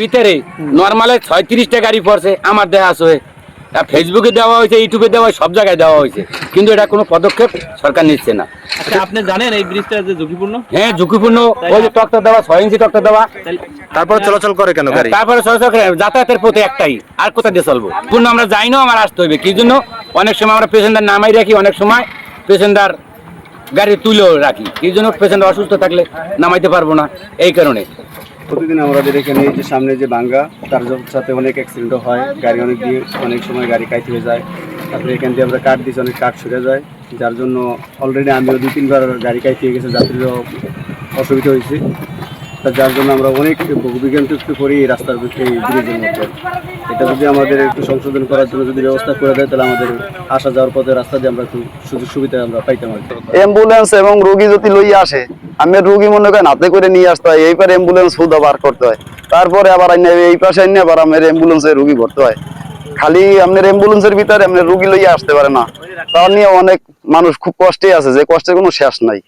ভিতরে নর্মালে ছয়ত্রিশটা গাড়ি পড়ছে আমার দেওয়া আছে আর ফেসবুকে দেওয়া হয়েছে ইউটিউবে দেওয়া হয়েছে সব জায়গায় দেওয়া হয়েছে। কিন্তু এটা কোনো পদক্ষেপ সরকার নিচ্ছে না। আচ্ছা আপনি জানেন এই ব্রিজটা যে ঝুঁকিপূর্ণ? হ্যাঁ ঝুঁকিপূর্ণ। ওই যে টকটা দেওয়া ছয় ইঞ্চি টকটা দেওয়া। তারপর চলাচল করে কেন গাড়ি? তারপরে করে যাতায়াতের পথে একটাই আর কোথায় দিয়ে চলবো? পূর্ণ আমরা যাই না আমার আসতে হবে কি জন্য? অনেক সময় আমরা পেশেন্টার নামাই রাখি অনেক সময় পেশেন্টার গাড়ি তুলেও রাখি। এই জন্য? পেশেন্ট অসুস্থ থাকলে নামাইতে পারব না। এই কারণে। প্রতিদিন আমাদের এখানে যে সামনে যে বাঙ্গা, তার সাথে অনেক অ্যাক্সিডেন্টও হয়, গাড়ি অনেক দিয়ে অনেক সময় গাড়ি কাইতে হয়ে যায়। তারপরে এখান দিয়ে আমরা কাঠ দিয়েছি অনেক কাঠ ছুটে যায়, যার জন্য অলরেডি আমিও দু তিনবার গাড়ি কাইতে গেছে, যাত্রীরও অসুবিধা হয়েছে। যার জন্য আমরা অনেক বিজ্ঞান একটু করি এই রাস্তার এই ব্রিজের মধ্যে। এটা যদি আমাদের একটু সংশোধন করার জন্য যদি ব্যবস্থা করে দেয়, তাহলে আমাদের আসা যাওয়ার পথে রাস্তা দিয়ে আমরা একটু সুযোগ সুবিধা আমরা পাইতাম আর অ্যাম্বুলেন্স এবং রোগী যদি লইয়া আসে আমি রোগী মনে করেন হাতে করে নিয়ে আসতে হয় এই পারে অ্যাম্বুলেন্স হুদা বার করতে হয়। তারপরে আবার আইনে, এই পাশে আইনে আবার আমার অ্যাম্বুলেন্সে রোগী ভরতে হয়। খালি আপনার অ্যাম্বুলেন্সের ভিতরে আপনার রোগী লইয়া আসতে পারে না। তা নিয়ে অনেক মানুষ খুব কষ্টে আছে, যে কষ্টের কোনো শেষ নাই।